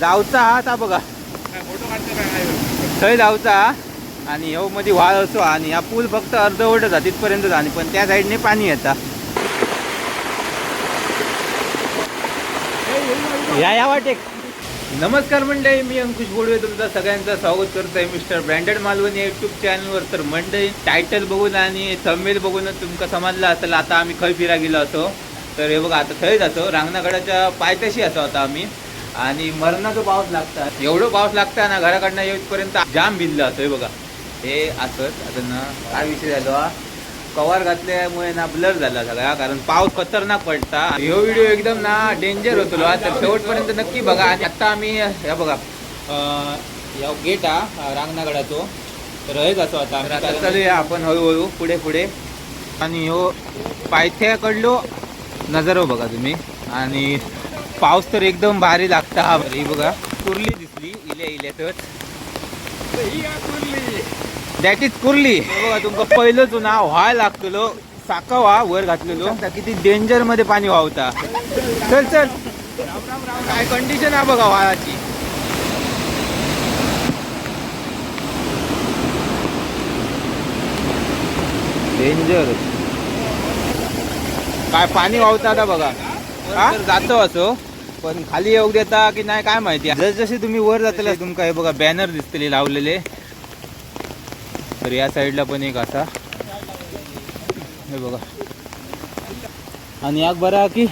जावचा हा आता बघा. थंय जावचा आणि ह्यो मध्ये व्हाळ असो आणि हा पूल फक्त अर्धवट जा तिथपर्यंत आणि पण त्या साईडने पाणी येता. या या वाटेक. नमस्कार मंडळी मी अंकुश बोडवे तुमचा सगळ्यांचं स्वागत करतोय मिस्टर ब्रँडेड मालवणी युट्यूब चॅनलवर तर मंडळी टायटल बघून आणि थंबेल बघूनच तुमका समजला असेल आता आम्ही खय फिरा गेलो असो. तर हे बघा आता थंय जातो. रांगणागडाच्या पायथ्याशी असो आता आम्ही. आणि मरणाचा पाऊस लागता एवढं पाऊस लागता ना घराकडनं येऊपर्यंत जाम भिजलं असं हे बघा. हे असंच आता ना काय विषय झालो हा कवर घातल्यामुळे ना ब्लर झाला सगळा कारण पाऊस खतरनाक पडता. ह्यो व्हिडिओ एकदम ना डेंजर होतो हा. तर शेवटपर्यंत नक्की बघा. आणि आता आम्ही या बघा अं, या गेट हा रांगणागडाचो. तर हेच असो आता आता चालूया आपण हळूहळू पुढे पुढे. आणि ह्यो पायथ्याकडलो नजर बघा तुम्ही. आणि पाऊस तर एकदम भारी लागता. हा ही बघा कुर्ली दिसली. इल्या इल्यातच दॅट इज कुर्ली. बघा तुमका पहिलंच ना व्हायला लागतलो. साकावा वर घातलेलो. किती डेंजरमध्ये पाणी वाहता. चल चल. काय कंडिशन आहे बघा व्हाळाची डेंजर काय पाणी वाहता आता बघा. हा? जातो असो. पण खाली येऊ देता की नाही काय माहिती? जसजसे तुम्ही वर जातले तुमका हे बघा बॅनर दिसतले लावलेले. तर या साईडला पण एक असा. हे बघा. आणि याक बरा की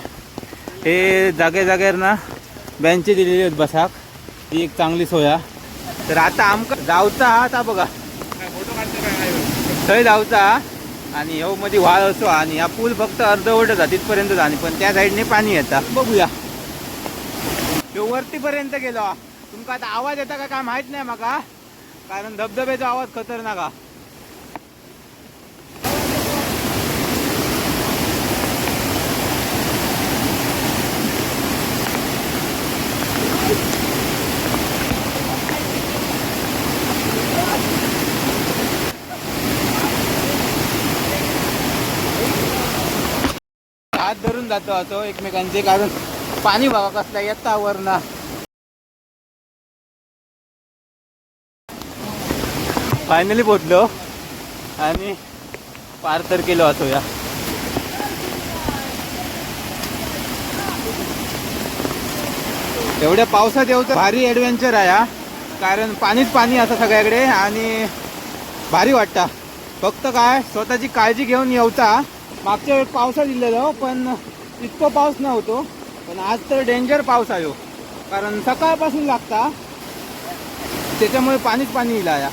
हे जागे जाग्यार ना बँचे दिलेली आहेत बसाक. ती एक चांगली सोया तर आता आमका जावचा हा आता बघा. थंय जावचा आणि ह्यो मध्ये व्हाळ असो आणि हा पूल फक्त अर्धवटच हा तिथपर्यंत आणि पण त्या साईडने पाणी येता. बघूया. ह्यो वरतीपर्यंत गेलो. तुमका आता आवाज येता का काय माहीत नाही माका. कारण धबधब्याचा आवाज खतरनाक हा हात धरून जातो असो एकमेकांचे कारण पाणी बघा कसला येता वरना फायनली पोचलो आणि पार तर केलो असो या एवढ्या पावसात येऊचं भारी ॲडव्हेंचर आहे हा. कारण पाणीच पाणी असं सगळ्याकडे आणि भारी वाटतं. फक्त काय स्वतःची काळजी घेऊन येऊचा. मागच्या वेळेस पावसात दिलेलो पण इतकं पाऊस नव्हतो. पण आज तर डेंजर पाऊस आहे हो. कारण सकाळपासून लागता. त्याच्यामुळे पाणीच पाणी येईल या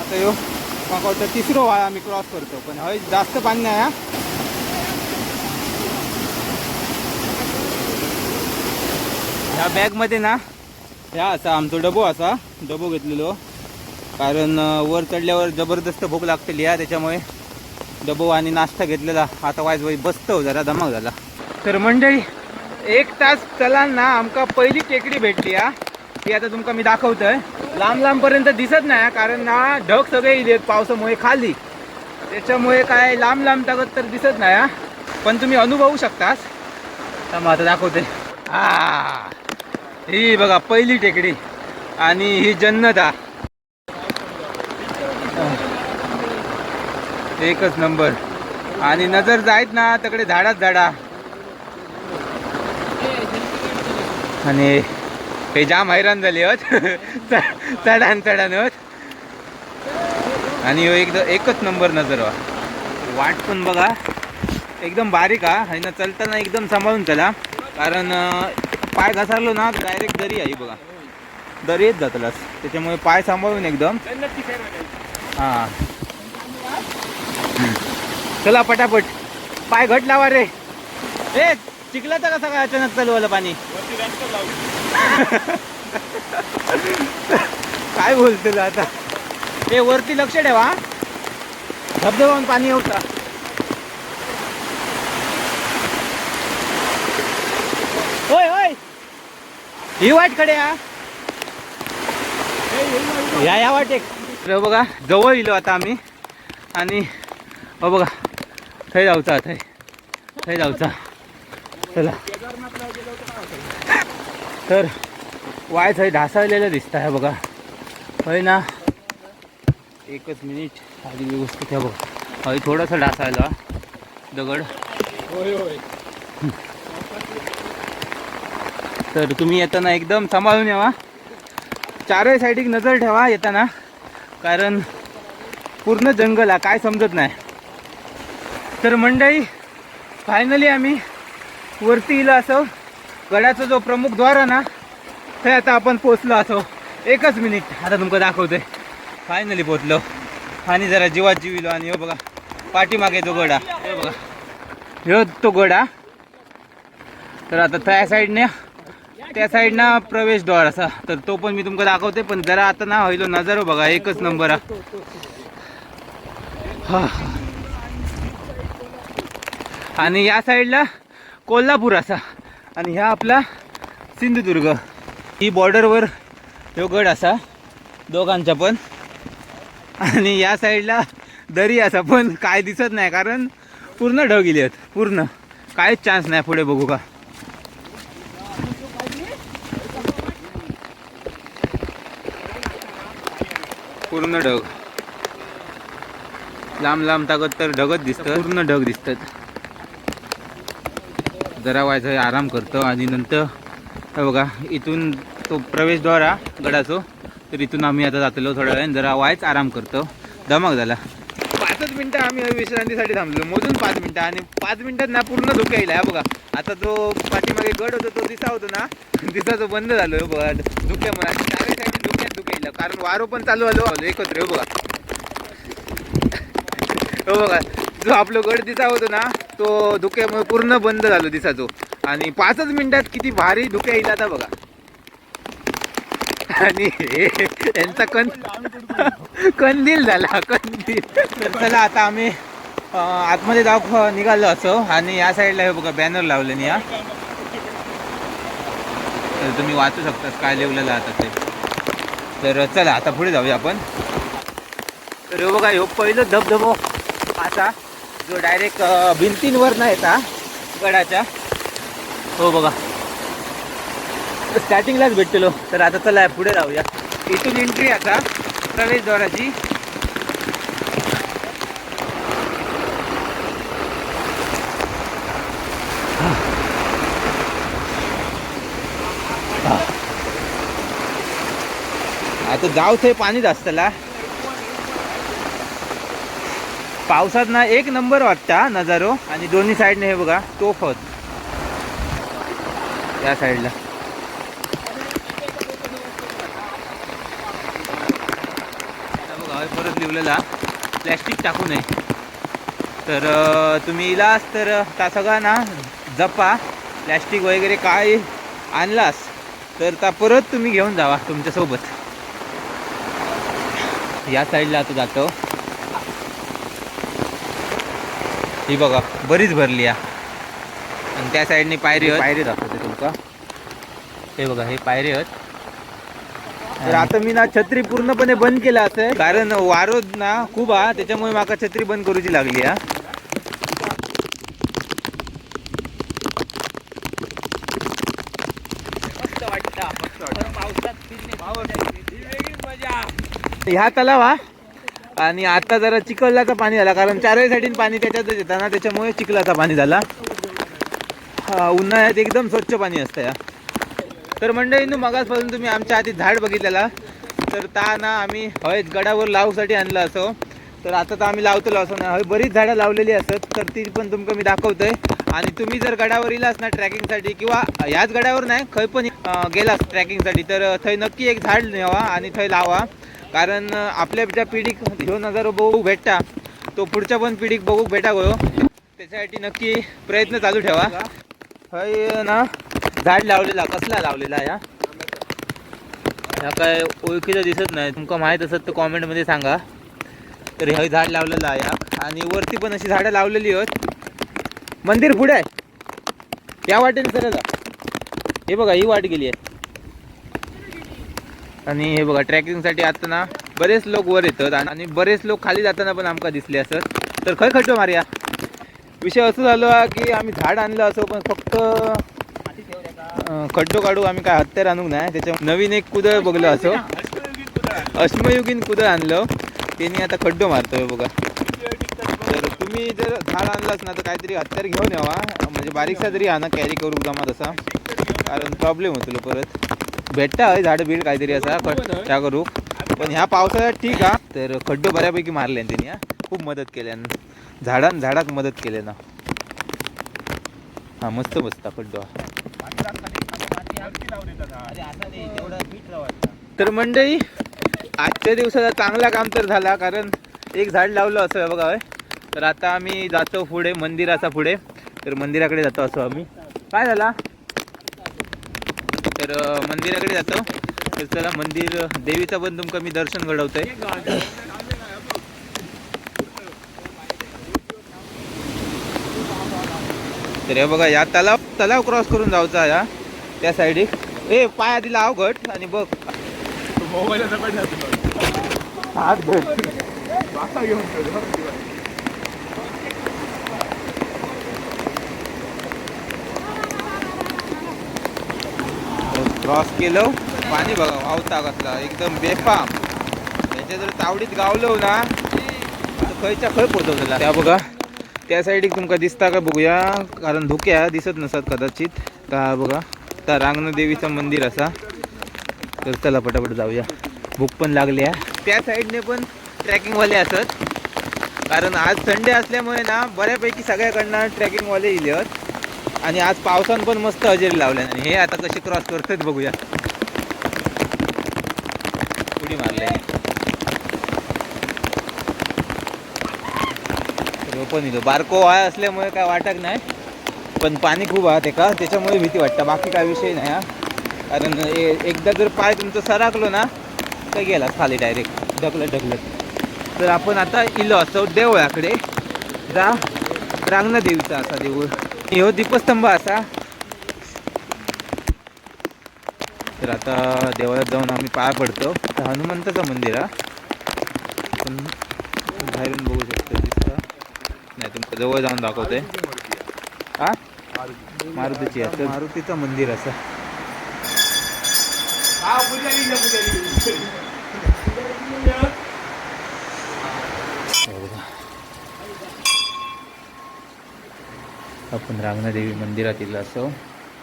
आता यो माका वाटतं तिसरो व्हाळा आम्ही क्रॉस करतो. पण हय जास्त पाणी नाही हा ह्या बॅगमध्ये ना ह्या असा आमचो डबो असा डबो घेतलेलो. कारण वर चढल्यावर जबरदस्त भूक लागतेली या त्याच्यामुळे डबो आणि नाश्ता घेतलेला. आता वाईज वाईज बसतो जरा दमाग झाला. तर मंडळी एक तास चला ना आमका पहिली टेकडी भेटली हा. ती आता तुमका मी दाखवतोय. लांब लांबपर्यंत दिसत नाही कारण ना ढग सगळे इले पावसामुळे खाली. त्याच्यामुळे काय लांब लांब टाकत तर दिसत नाही हा. पण तुम्ही अनुभवू शकतास. तर मग आता दाखवते. हा ही बघा पहिली टेकडी. आणि ही जन्नत हा. एकच नंबर. आणि नजर जायत ना तकडे झाडाच झाडा. आणि हे जाम हैराण झाले होत चढान चढान होत आणि हो एकदम एकच नंबर नजर वा. वाट पण बघा. एकदम बारीक हा. आणि ना चलताना एकदम सांभाळून चला. कारण पाय घसरलो ना डायरेक्ट दरी आहे बघा. दरीच जातलास त्याच्यामुळे पाय सांभाळून एकदम. हां. चला पटापट. पाय घट लावा रे. ए! चिखलाचा कसा काय अचानक चालू आलं पाणी? काय बोलतो आता? ए वरती लक्ष ठेवा हा. धबधबावून पाणी होता होय होय. ही वाटकडे हा. या या वाट. एक तर बघा जवळ इलो आता आम्ही. आणि हो बघा थंय जाऊचा थंय. थंय जाऊचा. चला. तर वाय थंय ढासळलेलं दिसत आहे बघा. होय ना? एकच मिनिट. आधी व्यवस्थित आहे बघा. हय थोडंसं ढासायला दगड. तर तुम्ही येताना एकदम सांभाळून यावा. चारही साईडिक नजर ठेवा येताना. कारण पूर्ण जंगल आहे काय समजत नाही. तर मंडळी फायनली आम्ही वरती इला असो. गडाचा जो प्रमुख द्वार आहे ना ते आता आपण पोचलो असो. एकच मिनिट. आता तुमका दाखवतोय फायनली पोचलो आणि जरा जीवात जीविलो आणि हो बघा पाठीमागे तो गडा. हे बघा. ह्यो तो गडा. तर आता त्या साईडने त्या साईडना प्रवेशद्वार असा. तर तो पण मी तुमका दाखवते पण जरा आता ना होईल नजारो हो बघा एकच नंबर हा हा. आणि या साईडला कोल्हापूर असा. आणि ह्या आपला सिंधुदुर्ग. ही बॉर्डरवर ह्यो गड असा दोघांचा पण. आणि या साईडला दरी असा पण काय दिसत नाही कारण पूर्ण ढग गेली आहेत पूर्ण. काहीच चान्स नाही पुढे बघू का. पूर्ण ढग. लांब लांब ताकद तर ढगच दिसतं पूर्ण ढग दिसतात. जरा व्हायचं आराम करतो आणि नंतर बघा इथून तो प्रवेशद्वार हा गडाचो. तर इथून आम्ही आता जातलो थोड्या वेळान जरा व्हायच आराम करतो. धमाक झाला. पाचच मिनटं आम्ही विश्रांतीसाठी थांबलो. मोजून पाच मिनटं आणि पाच मिनटात ना पूर्ण धुके येईल बघा. आता जो पाठीमागे गड होतो तो दिसा होतो ना दिसा तो बंद झालो बघा. धुक्यामुळे आणि चारही साईड धुक्यात धुके येईल कारण वारो पण चालू आलो एकत्र हे बघा. हो बघा जो आपलं गड दिसा होतो ना तो धुक्यामुळे पूर्ण बंद झालो दिसाचो आणि पाचच मिनिटात किती भारी धुक्या येईल आता बघा. आणि यांचा कन कंदील झाला कंदील. चला आता आम्ही आतमध्ये जाऊ निघालो असो. आणि या साईडला हे बघा बॅनर लावले नि तर तुम्ही वाचू शकता काय लिवलेलं आता ते. तर चला आता पुढे जाऊया आपण. तर हे बघा ह्यो पहिलं धबधबो असा. जो डायरेक्ट भिंतींवर नाही येता गडाच्या. हो बघा. स्टार्टिंगलाच भेटलेलो हो. तर आता चला पुढे जाऊया. इथून एंट्री आता प्रवेशद्वाराची आता जाऊ ते पाणी जास्तला पावसात ना एक नंबर वाटता नजारो. आणि दोन्ही साईडने हे बघा तोफ होत या साईडला. बघा परत लिवलेला प्लॅस्टिक टाकू नये. तर तुम्ही इलास तर त्या सगळा ना जपा. प्लॅस्टिक वगैरे काय आणलास तर त्या परत तुम्ही घेऊन जावा तुमच्यासोबत. या साईडला आता जातो. ही बघा बरीच भरली या. आणि त्या साईडने पायरी. पायरी दाखवते तुमका हे बघा हे पायरी आहेत. तर आता मी ना छत्री पूर्णपणे बंद केला असं. कारण वारो ना खूप हा त्याच्यामुळे माका छत्री बंद करूची लागली हा. ह्या तलाव हा. आणि आता जरा चिखलाचा पाणी झाला कारण चारही साईडीन पाणी त्याच्यातच येतं ना त्याच्यामुळे चिखलाचा पाणी झाला. उन्हाळ्यात एकदम स्वच्छ पाणी असतं या. तर मंडळींनो मगासपासून तुम्ही आमच्या आधी झाड बघितलेला. तर ता ना आम्ही हय गडावर लावूसाठी आणलं असो. तर आता तर आम्ही लावतो असो ना हय बरीच झाडं लावलेली असत तर ती पण तुमका मी दाखवतोय. आणि तुम्ही जर गडावर इलास ना ट्रॅकिंगसाठी किंवा ह्याच गडावर नाही खंय पण गेलास ट्रॅकिंगसाठी तर थंय नक्की एक झाड न्यावा आणि थंय लावा. कारण आपल्या ज्या पिढीक ह्यो नजारो बघू भेटता तो पुढच्या पण पिढीक बघू भेटा गयो त्याच्यासाठी नक्की प्रयत्न चालू ठेवा. हय ना झाड लावलेला कसला लावलेला या? ह्या काय ओळखीचं दिसत नाही. तुमका माहीत असत तर कॉमेंटमध्ये सांगा. तर हे झाड लावलेलं आहे हा. आणि वरती पण अशी झाडं लावलेली आहेत. मंदिर पुढे आहे. या वाटेने सरळ हे बघा ही वाट गेली आहे. आणि हे बघा ट्रॅकिंगसाठी आता ना बरेच लोक वर येतात आणि- आणि बरेच लोक खाली जाताना पण आमका दिसले असत. तर खरं खटो मारिया. विषय असं झालो हा की आम्ही झाड आणलं असो पण फक्त खड्डो काढू आम्ही काय हत्यार आणूक नाही. त्याच्या नवीन एक कुदळ बघलो असो. अश्मयुगीन कुदळ आणलं. त्यांनी आता खड्डो मारतोय बघा. तर तुम्ही जर झाड आणलास ना तर काहीतरी हत्यार घेऊन यावा. म्हणजे बारीकसा तरी आणा कॅरी करू जमा तसा. कारण प्रॉब्लेम होतो परत. भेटता हय झाडं बीड काहीतरी असा ख- त्या करू. पण ह्या पावसाळ्यात ठीक हा तर खड्डो बऱ्यापैकी मारले त्यांनी हा. खूप मदत केल्यान झाडां झाडाक मदत केले ना हा मस्त मस्त हा खड्डो. हा तर मंडळी आजच्या दिवसाचा चांगला काम तर झाला कारण एक झाड लावलं असं बघा होय. तर आता आम्ही जातो पुढे मंदिराचा पुढे. तर मंदिराकडे जातो असं आम्ही. काय झाला? तर मंदिराकडे जातो. तर चला मंदिर देवीचं पण तुमका मी दर्शन घडवतोय. तर हे बघा या तलाव तलाव क्रॉस करून जायचा या त्या साईडी ए पाय आधी लाव घट आणि बघ. हात घट क्रॉस केलं. पाणी बघा वावता कसला एकदम बेफाम. त्याच्या जर तावडीत गावलो ना तर खयच्या खय पोचवलेला? त्या बघा. त्या साईडीक तुमका दिसता का बघूया. कारण धुक्या दिसत नसत कदाचित. तर बघा. त्या रांगण देवीचं मंदिर असा. तर चला पटापट जाऊया. भूक पण लागली आहे. त्या साईडने पण ट्रॅकिंगवाले असत. कारण आज संडे असल्यामुळे ना बऱ्यापैकी सगळ्याकडनं ट्रॅकिंगवाले इलेत. आणि आज पावसान पण मस्त हजेरी लावल्या. आणि हे आता कसे क्रॉस करतात बघूया. उडी मारले. पण इथं बारको वाय असल्यामुळे काय वाटत नाही. पण पाणी खूप आहे का त्याच्यामुळे भीती वाटतं. बाकी काय विषय नाही हा. कारण ए- एकदा जर पाय तुमचं सराकलो ना तर गेला खाली डायरेक्ट ढकलत ढकलत. तर आपण आता इलो असतो देवळाकडे. जा रांगणा देवीचा असा देऊळ. ह्यो दीपस्तंभ असा. तर आता देवळात जाऊन आम्ही पाय पडतो. तर हनुमंताचं मंदिर हा. पण बाहेरून बघू शकतो दिसतं. नाही तुमचं जवळ जाऊन दाखवतोय. हा? मारुतीची आहे तर मारुतीचं मंदिर असं. आपण रांगणादेवी मंदिरात येईल असो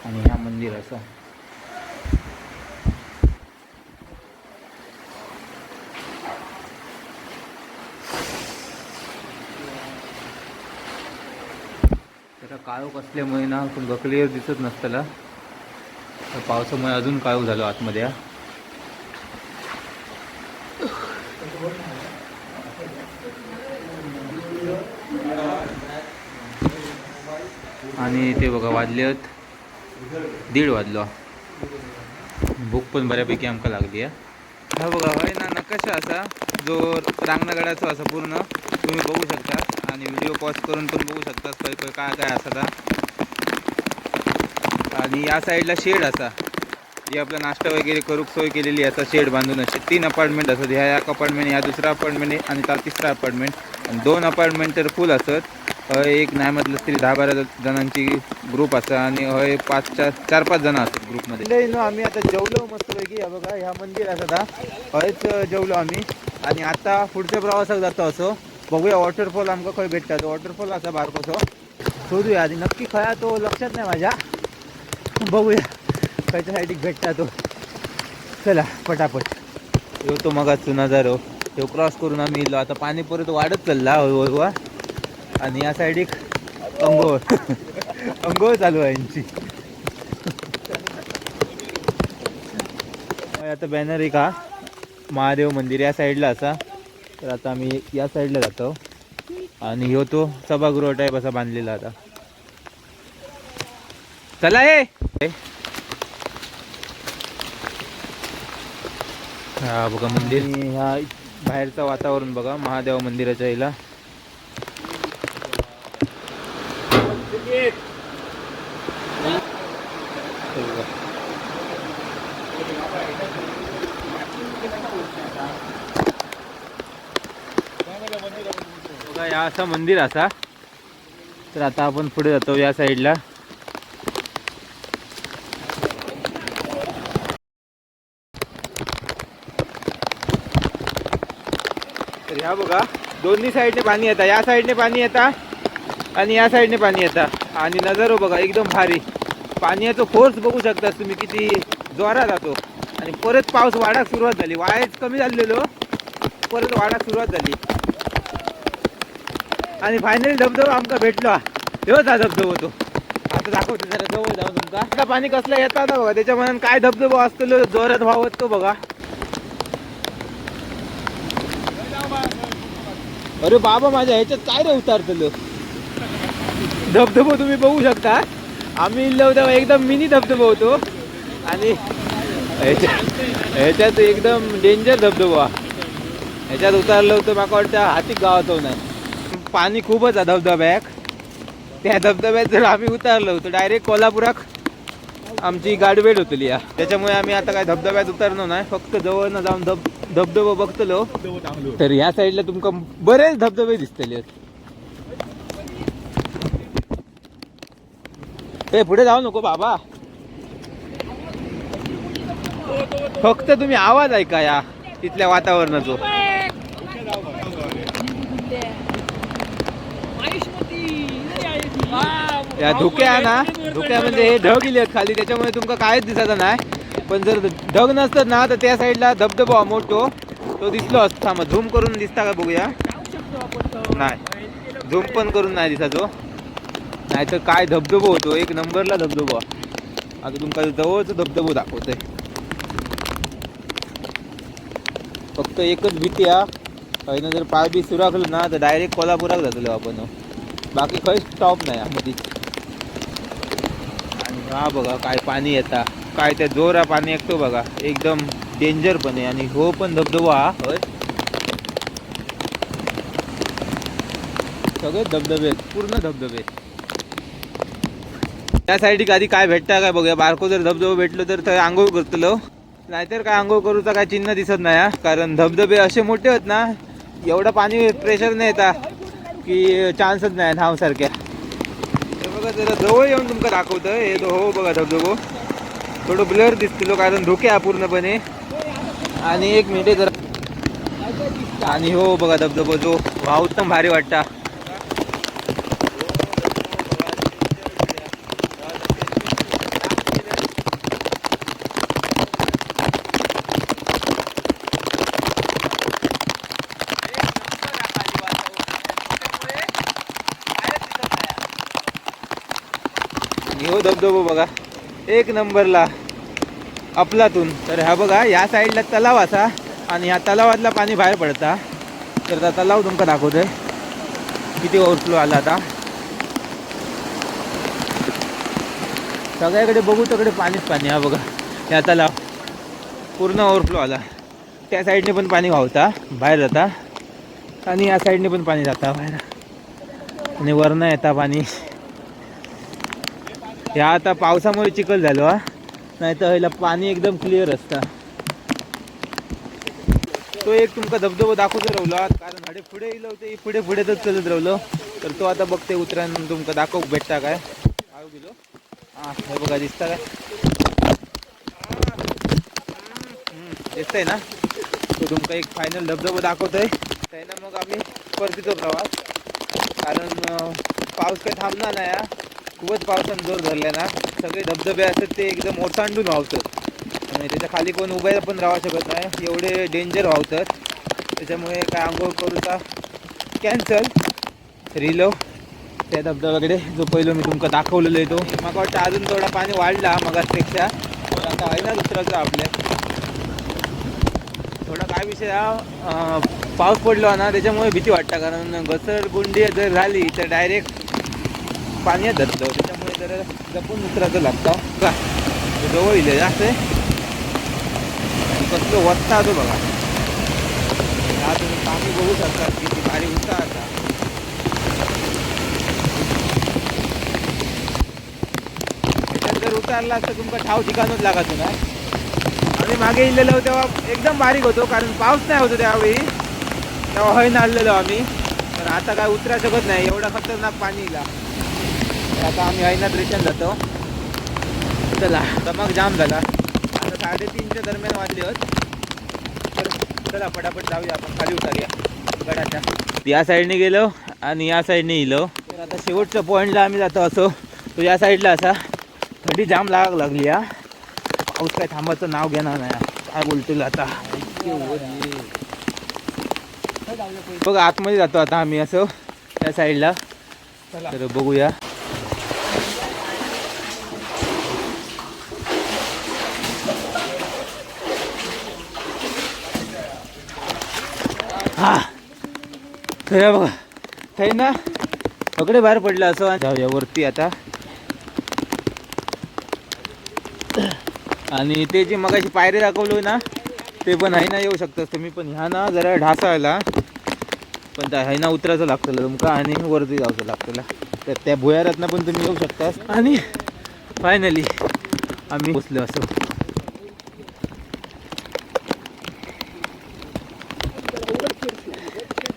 आणि ह्या मंदिर असं. त्याला काळोख असल्यामुळे ना पण क्लिअर दिसत नसताला. तर पावसामुळे अजून काळोख झालो आतमध्ये. आणि ते बघा वाजलेत. दीड वाजलो. भूक पण बऱ्यापैकी आमका लागली आहे. हा बघा हय ना नकाशा असा? जो रांगणागडाचा असा पूर्ण तुम्ही बघू शकता आणि व्हिडिओ पॉज करून पण बघू शकता खय खय काय काय असा ता. आणि या साईडला शेड असा. जी आपला नाश्ता वगैरे करूक सोय केलेली असा शेड बांधून असे. तीन अपार्टमेंट असत ह्या एक अपार्टमेंट ह्या दुसरा अपार्टमेंट आणि त्या तिसरा अपार्टमेंट आणि दोन अपार्टमेंट तर फुल असत. हय एक नाही म्हटलं तरी दहा बारा जणांची ग्रुप असा आणि हय पाच चार चार पाच जण असतात ग्रुपमध्ये आम्ही आता जेवलो मस्तपैकी. बघा ह्या मंदिर असं हयच जेवलो आम्ही. आणि आता पुढच्या प्रवासात जातो असो. बघूया वॉटरफॉल आमकां खंय भेटतात वॉटरफॉल असा बारकोसो सोदूया आधी. नक्की खंय तो लक्षात नाही माझ्या. बघूया. खंयच्या सायडीक भेटता तो. चला पटापट. येऊ तो नजारो. ह्यो क्रॉस करून आम्ही इलो. आता पाणी परत वाढत चालला. हळूहळू हा. आणि या साईड एक अंघोळ. अंघोळ चालू आहे यांची. आता बॅनर एक हा. महादेव मंदिर या साईडला असा. तर आता आम्ही या साईडला जातो. आणि ह्यो तो सभागृह टाईप असा बांधलेला आता. चला हे! हा बघा मंदिर. ह्या बाहेरचं वातावरण बघा. महादेव मंदिराच्या हिला हा असा मंदिर असा. तर आता आपण पुढे जातो या साईडला. तर ह्या बघा दोन्ही साईडने पाणी येतं. या साईडने पाणी येतं आणि या साईडने पाणी येतं. आणि नजारो बघा एकदम भारी. पाण्याचा फोर्स बघू शकता तुम्ही किती जोरा जातो. आणि परत पाऊस वाढायला सुरुवात झाली. वायच कमी झालेलो परत वाढायला सुरुवात झाली. आणि फायनली धबधबा आमका भेटलो. तेव्हाच हा धबधबा तो आता दाखवतो जरा जवळ जाऊन तुमका आता पाणी कसलं येतं ना बघा त्याच्या मनात काय धबधबा असतो जोरात वाहत तो बघा. अरे बाबा माझ्या ह्याच्यात काय रे उतारतलो? धबधबा तुम्ही बघू शकता. आम्ही इल्लो तेव्हा एकदम मिनी धबधबा होतो. आणि ह्याच्यात ह्याच्यात एकदम डेंजर धबधबा. ह्याच्यात उतारलं होतं माका वाटतं हाती गावात नाही पाणी खूपच आहे धबधब्याक त्या धबधब्यात जर आम्ही उतरलो तर डायरेक्ट कोल्हापुरात आमची गाडवेट होतली या. त्याच्यामुळे आम्ही आता काय धबधब्यात उतरलो नाही फक्त जवळ जाऊन धब धबधबा बघतलो. तर ह्या साईडला तुमका बरेच धबधबे दिसतले ते पुढे जाऊ नको बाबा. फक्त तुम्ही आवाज ऐका या तिथल्या वातावरणाचो. या धुक्या ना धुक्या म्हणजे हे ढग इले खाली त्याच्यामुळे तुमका कायच दिसत नाही. पण जर ढग नसतात ना तर त्या साईडला धबधबा मोठो तो दिसलो असता. मग झूम करून दिसता का बघूया? नाही. झूम पण करून नाही दिसाचो नाही तर काय धबधबो होतो एक नंबरला धबधबा. आता तुमका जवळच धबधबो दाखवतोय. फक्त एकच भीती हा. खंय जर पाय बी सुराखलो ना तर डायरेक्ट कोल्हापुरात जातलो आपण. बाकी खंय स्टॉप नाही मधी आणि हा बघा काय पाणी येता. काय त्या जोरा पाणी ऐकतो बघा. एकदम डेंजर पण आहे आणि हो पण धबधबा. होय. सगळे धबधबे आहेत पूर्ण धबधबे. त्या साईडीक आधी काय भेटता काय बघूया. बारको जर धबधबा भेटलो तर आंघोळ करतलो हो. नाहीतर काय आंघोळ करूचा काय चिन्ह दिसत नाही हा. कारण धबधबे असे मोठे आहेत ना एवढं पाणी प्रेशर नाही येता की चान्सच नाही धावसारख्या बघा जरा जवळ येऊन तुमका दाखवतं हे तो हो बघा धबधबो. थोडं ब्लर दिसतो हो कारण धोके हा पूर्णपणे. आणि एक मिनिट जरा आणि हो बघा धबधबो जो भाव उत्तम भारी वाटता. धबधबो बघा. एक नंबरला आपलातून तर हा बघा या साईडला तलाव असा आणि ह्या तलावातला पाणी बाहेर पडता. तर त्या तलाव तुमका दाखवतोय. किती ओव्हरफ्लो आला आता. सगळ्याकडे बघू तकडे पाणीच पाणी हा बघा या तलाव. पूर्ण ओव्हरफ्लो आला. त्या साईडने पण पाणी वाहता बाहेर जाता. आणि या साईडने पण पाणी जाता बाहेर. आणि वरनं येता पाणी. ह्या आता पावसामुळे चिखल झालो हा. नाही तर ह्याला पाणी एकदम क्लिअर असता. तो एक तुमका धबधबा दाखवतो राहिलो कारण हाडे पुढे येलो ते पुढे पुढे तर चलत राहिलो. तर तो आता बघते उतरान तुमका दाखव भेटता काय? आव गेलो. हा हे बघा दिसता काय? हम्म, दिसतंय ना? तो तुमका एक फायनल धबधबा दाखवतोय. त्यांना मग आम्ही परतीचो प्रवास कारण पाऊस काही थांबणार नाही खूपच पावसानं जोर धरला ना सगळे धबधबे असतात ते एकदम ओसांडून वाहतात आणि त्याच्याखाली कोण उभे पण राहू शकत नाही एवढे डेंजर वाहतात त्याच्यामुळे काय आंघोळ करूचा कॅन्सल रिलो. त्या धबधब्याकडे जो पहिलं मी तुमका दाखवलेलो आहे तो. मला वाटतं अजून थोडा पाणी वाढला मगासपेक्षा. पण आता आहे ना दुसराचा आपल्या. थोडा काय विषय हा पाऊस पडलो ना त्याच्यामुळे भीती वाटतं कारण घसरगुंडी जर झाली तर डायरेक्ट पाण्यात धरलं. त्याच्यामुळे जरा जपून उतरायचं लागतं. का जवळ येईल जास्त कसलं वत्ता तो बघा. हा तुम्ही पाणी बघू शकता किती भारी उंचा आता. त्याच्यात जर उतारला असतं तुमका ठाव ठिकाणच लागायचं ना. आम्ही मागे इलेलो तेव्हा एकदम बारीक होतो कारण पाऊस नाही होतो त्यावेळी. तेव्हा हय नाडलेलो आम्ही. तर आता काय उतरा शकत नाही एवढा खतरनाक पाणी इला. आता आम्ही हैनात रिटर्न जातो. चला धमाक जाम झाला. आता साडेतीनच्या दरम्यान वाजले होत. तर चला फटाफट जाऊया आपण खाली उतरूया. गडाच्या. या साईडने गेलो आणि या साईडने इलो तर आता शेवटच्या पॉईंटला आम्ही जातो असो. तो या साईडला असा. थंडी जाम लाग लागली हा. पाऊस काय थांबायचं नाव घेणार नाही काय बोलतील आता. बघ आतमध्ये जातो आता आम्ही असं त्या साईडला. तर बघूया हा खरं बघा काही ना सगळे बाहेर पडलं असं. जाऊया वरती आता. आणि ते जे मगाशी पायरी दाखवलो ना ते पण आहे ना येऊ शकतात. तुम्ही पण ह्या ना जरा ढासायला. पण त्या आहे ना उतरायचं लागतं तुमका आणि वरती जावचं लागतं तर त्या भुयारातनं पण तुम्ही येऊ शकता आणि फायनली आम्ही पोचलो असो.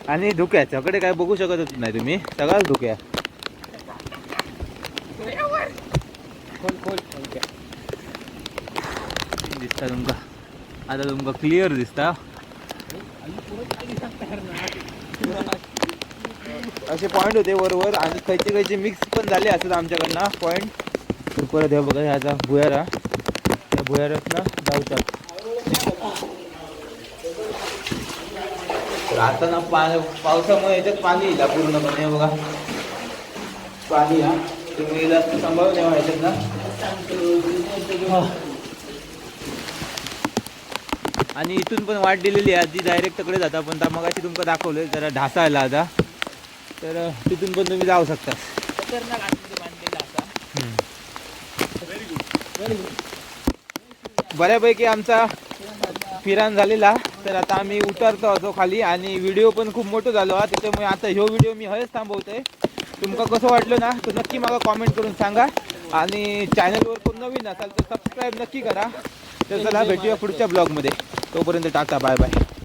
आणि धुक्या सगळे काय बघू शकतच नाही तुम्ही. सगळाच धुक्या. दिसता तुमका आता तुमका क्लिअर दिसता. असे पॉईंट होते बरोबर आणि खयचे खयचे मिक्स पण झाले असतात आमच्याकडनं. पॉईंट परत हे बघा ह्याचा भुयारा. त्या भुयारात ना आता ना पा पावसामुळे याच्यात पाणी येईल पूर्णपणे बघा. पाणी हा. तुम्ही याला सांभाळून यावं ना. आणि इथून पण वाट दिलेली आहे. ती डायरेक्ट तकडे जाता पण त्या मगाशी तुमका दाखवलं जरा ढासायला आता. तर तिथून पण तुम्ही जाऊ शकता. बऱ्यापैकी आमचा फिरान झालेला तर आता आम्ही उतरतो असो खाली आणि व्हिडिओ पण खूप मोठं झालो हा. त्याच्यामुळे आता ह्यो व्हिडिओ मी हयच थांबवतोय. तुमका कसं वाटलं ना तर नक्की मला कॉमेंट करून सांगा. आणि चॅनलवर कोण नवीन असाल तर सबस्क्राईब नक्की करा. तर चला भेटूया पुढच्या ब्लॉगमध्ये तोपर्यंत टाटा बाय बाय